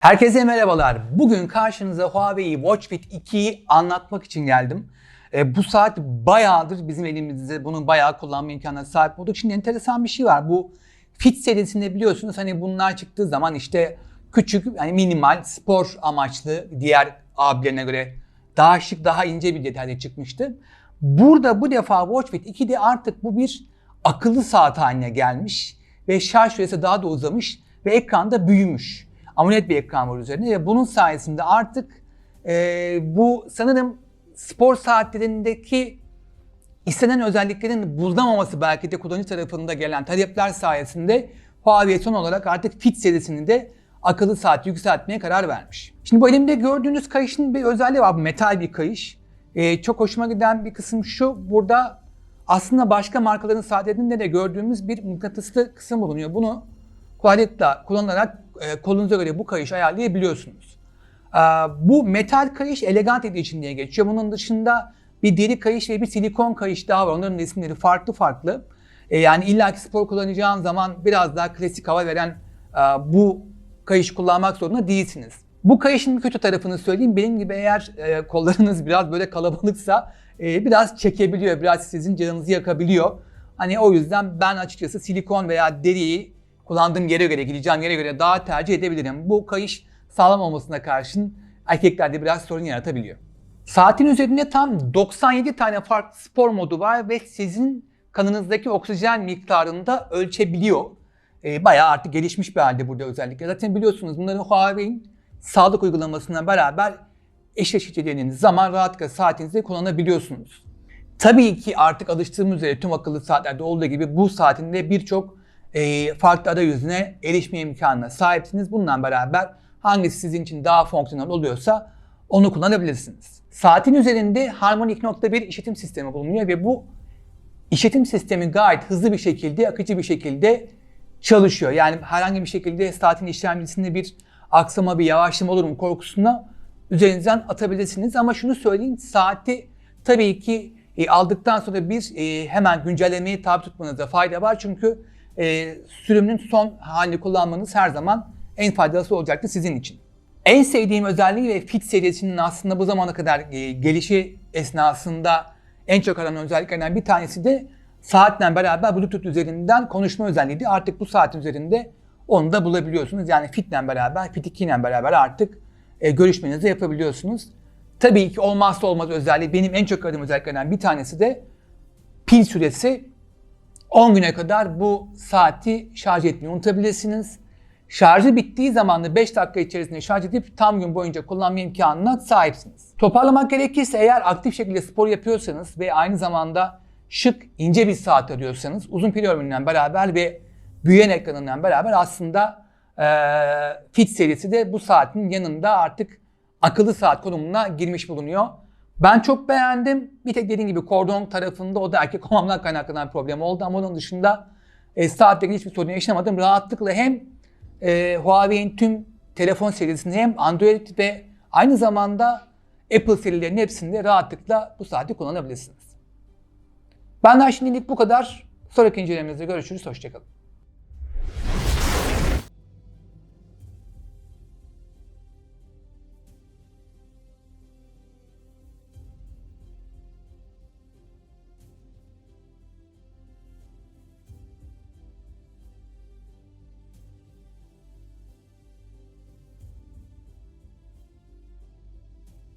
Herkese merhabalar. Bugün karşınıza Huawei Watch Fit 2'yi anlatmak için geldim. E, bu saat bayağıdır bizim elimizde. Bunun bayağı kullanma imkanına sahip olduk. Şimdi enteresan bir şey var. Bu Fit serisinde biliyorsunuz hani bunlar çıktığı zaman işte küçük hani minimal spor amaçlı diğer abilerine göre daha şık daha ince bir detayda çıkmıştı. Burada bu defa Watch Fit 2'de artık bu bir akıllı saat haline gelmiş ve şarj süresi daha da uzamış ve ekranda büyümüş. AMOLED bir ekran var üzerinde ve bunun sayesinde artık e, bu sanırım spor saatlerindeki istenen özelliklerin bulunamaması belki de kullanıcı tarafında gelen talepler sayesinde Huawei son olarak artık Fit serisini de akıllı saat yükseltmeye karar vermiş. Şimdi bu elimde gördüğünüz kayışın bir özelliği var. Metal bir kayış. Ee, çok hoşuma giden bir kısım şu. Burada aslında başka markaların saatlerinde de gördüğümüz bir mıknatıslı kısım bulunuyor. Bunu kolaylıkla kullanarak e, kolunuza göre bu kayışı ayarlayabiliyorsunuz. Ee, bu metal kayış elegant edition diye geçiyor. Bunun dışında bir deri kayış ve bir silikon kayış daha var. Onların isimleri farklı farklı. Ee, yani illaki spor kullanacağın zaman biraz daha klasik hava veren e, bu kayış kullanmak zorunda değilsiniz. Bu kayışın kötü tarafını söyleyeyim. Benim gibi eğer e, kollarınız biraz böyle kalabalıksa e, biraz çekebiliyor, biraz sizin canınızı yakabiliyor. Hani o yüzden ben açıkçası silikon veya deriyi kullandığım yere göre, gideceğim yere göre daha tercih edebilirim. Bu kayış sağlam olmasına karşın erkeklerde biraz sorun yaratabiliyor. Saatin üzerinde tam 97 tane farklı spor modu var ve sizin kanınızdaki oksijen miktarını da ölçebiliyor. E, bayağı artık gelişmiş bir halde burada özellikle. Zaten biliyorsunuz bunları Huawei'in sağlık uygulamasına beraber eşleştirdiğiniz zaman rahatlıkla saatinizde kullanabiliyorsunuz. Tabii ki artık alıştığımız üzere tüm akıllı saatlerde olduğu gibi bu saatinde birçok e, farklı arayüzüne erişme imkanına sahipsiniz. Bununla beraber hangisi sizin için daha fonksiyonel oluyorsa onu kullanabilirsiniz. Saatin üzerinde Harmony 2.1 işletim sistemi bulunuyor ve bu işletim sistemi gayet hızlı bir şekilde, akıcı bir şekilde çalışıyor. Yani herhangi bir şekilde saatin işlemcisinde bir aksama, bir yavaşlama olur mu korkusuna üzerinizden atabilirsiniz. Ama şunu söyleyeyim, saati tabii ki e, aldıktan sonra bir e, hemen güncellemeyi tabi tutmanızda fayda var. Çünkü e, sürümünün son halini kullanmanız her zaman en faydalısı olacaktır sizin için. En sevdiğim özelliği ve Fit serisinin aslında bu zamana kadar e, gelişi esnasında en çok aranan özelliklerinden bir tanesi de saatle beraber Bluetooth üzerinden konuşma özelliğiydi. Artık bu saat üzerinde onu da bulabiliyorsunuz. Yani Fit'le beraber, Fit 2 ile beraber artık e, görüşmenizi yapabiliyorsunuz. Tabii ki olmazsa olmaz özelliği benim en çok aradığım özelliklerden bir tanesi de pil süresi 10 güne kadar bu saati şarj etmeyi unutabilirsiniz. Şarjı bittiği zaman da 5 dakika içerisinde şarj edip tam gün boyunca kullanma imkanına sahipsiniz. Toparlamak gerekirse eğer aktif şekilde spor yapıyorsanız ve aynı zamanda şık, ince bir saat arıyorsanız uzun pil ömründen beraber ve büyüyen ekranından beraber aslında e, Fit serisi de bu saatin yanında artık akıllı saat konumuna girmiş bulunuyor. Ben çok beğendim. Bir tek dediğim gibi kordon tarafında o da erkek olmamdan kaynaklanan problem oldu ama onun dışında e, saatte hiçbir sorun yaşamadım. Rahatlıkla hem e, Huawei'in tüm telefon serisinde hem Android ve aynı zamanda Apple serilerinin hepsinde rahatlıkla bu saati kullanabilirsiniz. Benden şimdilik bu kadar. Sonraki incelememizde görüşürüz. Hoşçakalın.